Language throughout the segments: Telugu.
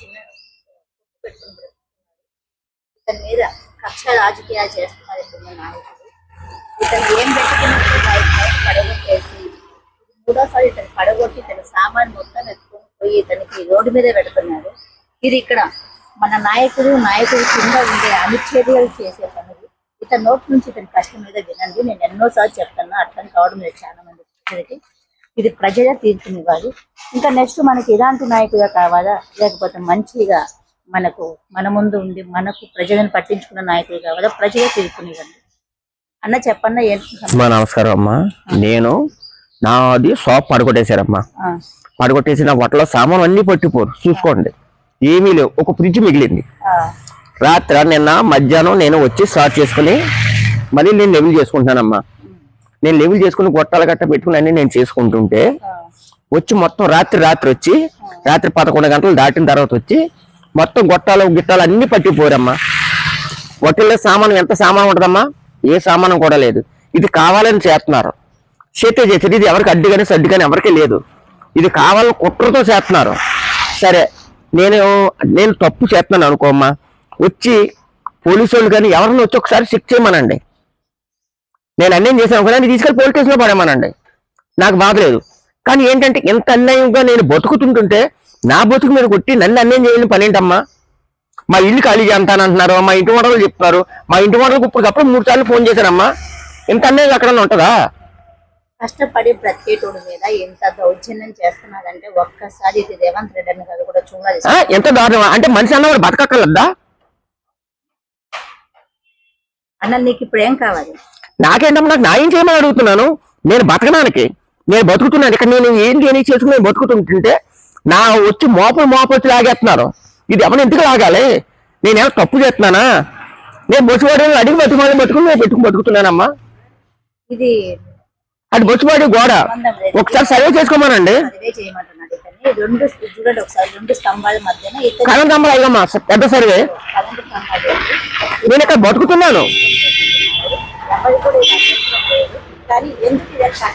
చిన్న పెట్టుకుని ఇతని మీద కక్ష రాజకీయాలు చేస్తున్నారు ఇప్పుడు నాయకులు. ఇతను ఏం పెట్టుకున్నట్టు పడగొట్టేసి మూడోసారి ఇతను పడగొట్టి ఇతను సామాన్ మొత్తం ఎత్తుకొని పోయి ఇతనికి రోడ్డు మీద పెడుతున్నారు. ఇది ఇక్కడ మన నాయకుడు నాయకుడు కింద ఉండే అనుచర్యలు చేసే పనులు ఇతని నోటి నుంచి ఇతని కష్టం మీద వినండి. నేను ఎన్నోసార్లు చెప్తాను అర్థం కావడం లేదు చాలా మంది ప్రజలకి. ఇది ప్రజల తీర్పునివ్వాలి. ఇంకా నెక్స్ట్ మనకి ఇలాంటి నాయకుగా కావాలా? లేకపోతే మంచిగా మనకు మన ముందు ఉండి మనకు ప్రజలను పట్టించుకున్న నాయకులు కావాలా? ప్రజల తీర్పునివ్వండి. అన్న చెప్పన్న అమ్మా నమస్కారం అమ్మా. నేను నాది షాప్ పడగొట్టేశారమ్మా. ఆ, పడగొట్టేసి నా బట్టలో సామాన్ అన్ని పట్టిపోరు. చూసుకోండి. ఏమీ లేవు. ఒక ఫ్రిడ్జ్ మిగిలింది. రాత్రి నిన్న మధ్యాహ్నం నేను వచ్చి స్టార్ట్ చేసుకుని మళ్ళీ నేను లెవెల్ చేసుకుంటున్నానమ్మా. నేను లెవెల్ చేసుకుని గొట్టాలు గట్ట పెట్టుకుని అన్ని నేను చేసుకుంటుంటే వచ్చి మొత్తం రాత్రి రాత్రి వచ్చి రాత్రి పదకొండు గంటలు దాటిన తర్వాత వచ్చి మొత్తం గొట్టాలు గిట్టాలు అన్ని పట్టిపోరమ్మా. హోటల్లో సామాను ఎంత సామాను ఉంటుందమ్మా? ఏ సామాను కూడా లేదు. ఇది కావాలని చేస్తున్నారు. చేతే చేసేది ఇది ఎవరికి అడ్డు కానీ సడ్డు కానీ ఎవరికి లేదు. ఇది కావాలని కుట్రతో చేస్తున్నారు. సరే నేను నేను తప్పు చేస్తున్నాను అనుకోమ్మా. వచ్చి పోలీసు వాళ్ళు కానీ ఎవరిని వచ్చి ఒకసారి చెక్ చేయమనండి. నేను అన్యాయం చేశాను ఒకదాన్ని తీసుకెళ్ళి పోలీస్ స్టేషన్లో పడేమనండి నాకు బాధ లేదు. కానీ ఏంటంటే ఎంత అన్యాయంగా నేను బతుకుతుంటుంటే నా బతుకు మీద కొట్టి నన్ను అన్యాయం చేయని పని ఏంటమ్మా? మా ఇల్లు ఖాళీ చేస్తానంటున్నారు మా ఇంటి మోడలు చెప్తున్నారు మా ఇంటి మోడలకు ఇప్పటికప్పుడు మూడు సార్లు ఫోన్ చేశానమ్మా. ఇంత అన్యాయం అక్కడ ఉంటుందా? కష్టపడి బ్రతికేటోడి మీద ఎంత దౌర్జన్యం చేస్తున్నారంటే ఒక్కసారి ఇది రేవంత్ రెడ్డి అన్న గారు కూడా చూడాలి. ఎంత దారుణమా? అంటే మనిషి అన్నవాడు బతకక్కర్లేదా అన్న నీకు ఇప్పుడు ఏం కావాలి? నాకేంటమ్మా నాకు న్యాయం చేయమని అడుగుతున్నాను. నేను బతకడానికి నేను బతుకుతున్నాను. ఇక్కడ నేను ఏంటి అని చేసుకుని నేను బతుకుతుంటుంటే నా వచ్చి మోపలు మోపొచ్చి లాగేస్తున్నారు. ఇది ఎవరిని ఎందుకు లాగాలి? నేనేమో తప్పు చేస్తున్నానా? నేను బొచ్చువాడు అడిగి బతుకుని బతుకుని నేను పెట్టుకుని బతుకుతున్నానమ్మా. ఇది అది బొచ్చువాడి గోడ ఒకసారి సర్వే చేసుకోమనండి. సర్వే చేయమంటున్నాడు ఇతన్ని. రెండు చూడండి ఒకసారి రెండు స్తంభాల మధ్యన ఇతను కరెంట్ అయ్యమ్మా పెద్ద సర్వే. స్తంభాలు. నేను ఇక్కడ బతుకుతున్నాను. ఎవరు కూడా కానీ ఎందుకు వ్యక్తిపై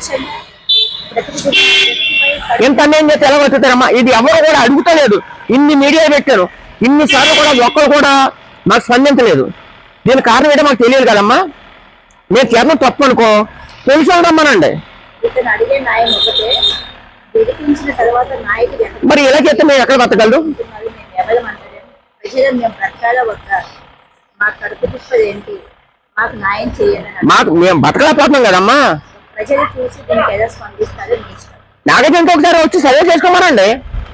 కఠిన ఎంత అన్యాయం చేస్తే ఎలా బతుకుతారమ్మా? ఇది ఎవరు కూడా అడుగుతలేదు. ఇన్ని మీడియా పెట్టారు. ఇన్ని సార్లు కూడా ఒక్కరు కూడా మాకు స్పందించలేదు. దీని కారణం ఏంటో మాకు తెలియదు కదమ్మా. నేను చేతనం తప్పు అనుకో. తెలిసి రమ్మనండి ఎక్కడ మరి ఇలా చేస్తే మేము ఎక్కడ బతకగలరు? ప్రజలు మేము బ్రతకాల వద్ద? మా కడుపు ఏంటి? మాకు మేము బతకలేకపోతున్నాం కదమ్మా. నాగజంతో ఒకసారి వచ్చి సర్వే చేసుకోమనండి.